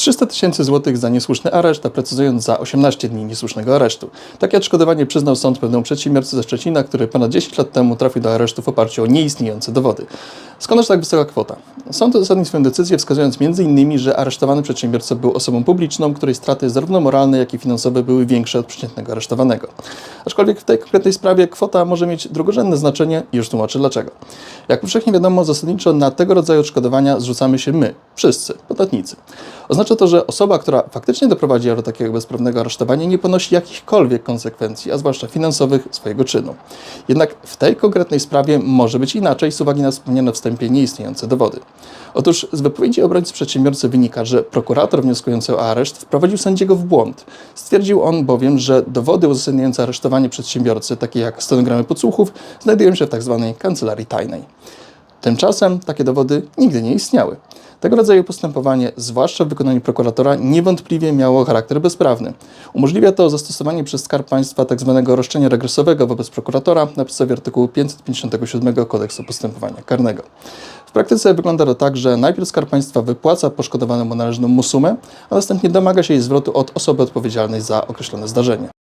300 tysięcy złotych za niesłuszny areszt, a precyzując za 18 dni niesłusznego aresztu. Takie odszkodowanie przyznał sąd pewnemu przedsiębiorcy ze Szczecina, który ponad 10 lat temu trafił do aresztu w oparciu o nieistniejące dowody. Skądż tak wysoka kwota? Sąd uzasadnił swoją decyzję wskazując m.in., że aresztowany przedsiębiorca był osobą publiczną, której straty zarówno moralne, jak i finansowe były większe od przeciętnego aresztowanego. Aczkolwiek w tej konkretnej sprawie kwota może mieć drugorzędne znaczenie i już tłumaczę dlaczego. Jak powszechnie wiadomo, zasadniczo na tego rodzaju odszkodowania zrzucamy się my, wszyscy, podatnicy. Oznacza to, że osoba, która faktycznie doprowadzi do takiego bezprawnego aresztowania, nie ponosi jakichkolwiek konsekwencji, a zwłaszcza finansowych, swojego czynu. Jednak w tej konkretnej sprawie może być inaczej z uwagi na wspomniane w wstępie nieistniejące dowody. Otóż z wypowiedzi obrońcy przedsiębiorcy wynika, że prokurator wnioskujący o areszt wprowadził sędziego w błąd. Stwierdził on bowiem, że dowody uzasadniające aresztowanie przedsiębiorcy, takie jak stenogramy podsłuchów, znajdują się w tzw. kancelarii tajnej. Tymczasem takie dowody nigdy nie istniały. Tego rodzaju postępowanie, zwłaszcza w wykonaniu prokuratora, niewątpliwie miało charakter bezprawny. Umożliwia to zastosowanie przez Skarb Państwa tzw. roszczenia regresowego wobec prokuratora na podstawie artykułu 557 Kodeksu Postępowania Karnego. W praktyce wygląda to tak, że najpierw Skarb Państwa wypłaca poszkodowanemu należną mu sumę, a następnie domaga się jej zwrotu od osoby odpowiedzialnej za określone zdarzenie.